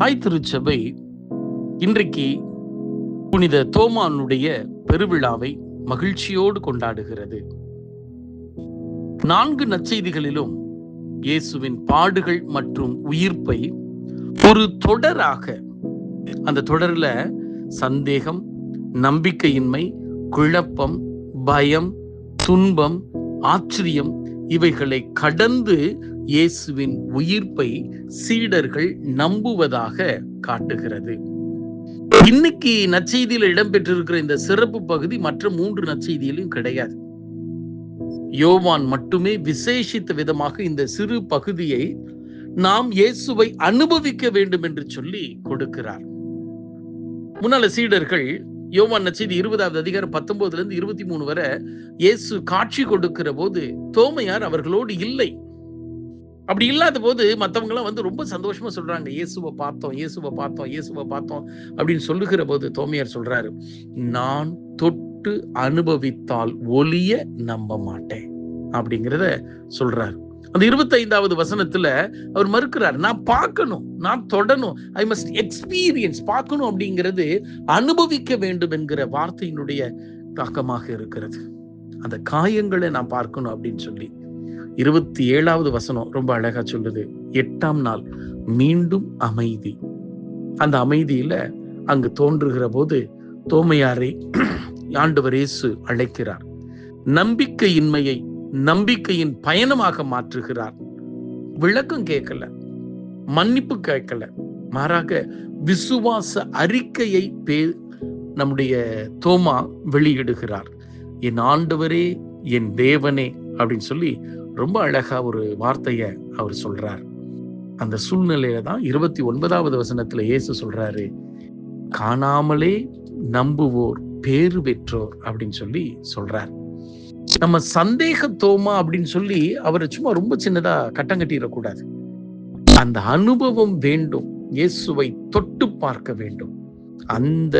தாய் திருச்சபை இன்றைக்கு புனித தோமானுடைய பெருவிழாவை மகிழ்ச்சியோடு கொண்டாடுகிறது. நான்கு நற்செய்திகளிலும் இயேசுவின் பாடுகள் மற்றும் உயிர்ப்பை ஒரு தொடராக அந்த தொடர்ல சந்தேகம் நம்பிக்கையின்மை குழப்பம் பயம் துன்பம் ஆச்சரியம் இவைகளை கடந்து இயேசுவின் உயிர்ப்பை சீடர்கள் நம்புவதாக காட்டுகிறது. இன்னைக்கு நற்செய்தியில் இடம்பெற்றிருக்கிற இந்த சிறப்பு பகுதி மற்ற மூன்று நற்செய்தியிலும் கிடையாது. யோவான் மட்டுமே விசேஷித்த விதமாக இந்த சிறு பகுதியை நாம் இயேசுவை அனுபவிக்க வேண்டும் என்று சொல்லி கொடுக்கிறார். முன்னால சீடர்கள் யோவான் நச்செய்தி இருபதாவது அதிகாரம் பத்தொன்பதுல இருந்து இருபத்தி மூணு வரை இயேசு காட்சி கொடுக்கிற போது தோமையார் அவர்களோடு இல்லை. அப்படி இல்லாத போது மற்றவங்களாம் வந்து ரொம்ப சந்தோஷமா சொல்றாங்க இயேசுவை பார்த்தோம் இயேசுவை பார்த்தோம் இயேசுவை பார்த்தோம் அப்படின்னு சொல்லுகிற போது தோமையார் சொல்றாரு நான் தொட்டு அனுபவித்தால் ஒளிய நம்ப மாட்டேன் அப்படிங்கிறத சொல்றாரு. அந்த இருபத்தைந்தாவது வசனத்துல அவர் மறுக்கிறார் நான் பார்க்கணும் நான் தொடணும் ஐ மஸ்ட் எக்ஸ்பீரியன்ஸ் பார்க்கணும் அப்படிங்கிறது அனுபவிக்க வேண்டும் என்கிற வார்த்தையினுடைய தாக்கமாக இருக்கிறது. அந்த காயங்களை நான் பார்க்கணும் அப்படின்னு சொல்லி இருபத்தி ஏழாவது வசனம் ரொம்ப அழகா சொல்லுது. எட்டாம் நாள் மீண்டும் அமைதி. அந்த அமைதியில அங்கு தோன்றுகிற போது தோமையாரை ஆண்டவர் இயேசு அழைக்கிறார். நம்பிக்கையின்மையை நம்பிக்கையின் பயணமாக மாற்றுகிறார். விளக்கம் கேட்கல. மன்னிப்பு கேட்கல. மாறாக விசுவாச அறிக்கையை பே நம்முடைய தோமா வெளியிடுகிறார். என் ஆண்டவரே என் தேவனே அப்படின்னு சொல்லி ரொம்ப அழகா ஒரு வார்த்தைய அவர் சொல்றார். அந்த சூழ்நிலையில தான் இருபத்தி ஒன்பதாவது வசனத்துல இயேசு சொல்றாரு காணாமலே நம்புவோர் பேறு பெற்றோர் அப்படின்னு சொல்லி சொல்றார். நம்ம சந்தேக தோமா அப்படின்னு சொல்லி அவரை சும்மா ரொம்ப சின்னதா கட்டம் கட்டிடக்கூடாது. அந்த அனுபவம் வேண்டும் இயேசுவை தொட்டு பார்க்க வேண்டும். அந்த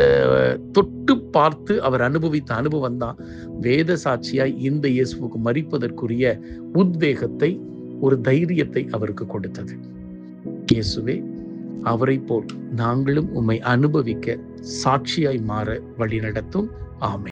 தொட்டு பார்த்து அவர் அனுபவித்த அனுபவம் தான் வேத சாட்சியாய் இந்த இயேசுவுக்கு மறிப்பதற்குரிய உத்வேகத்தை ஒரு தைரியத்தை அவருக்கு கொடுத்தது. இயேசுவே அவரை போல் நாங்களும் உம்மை அனுபவிக்க சாட்சியாய் மாற வழிநடத்தும். ஆமை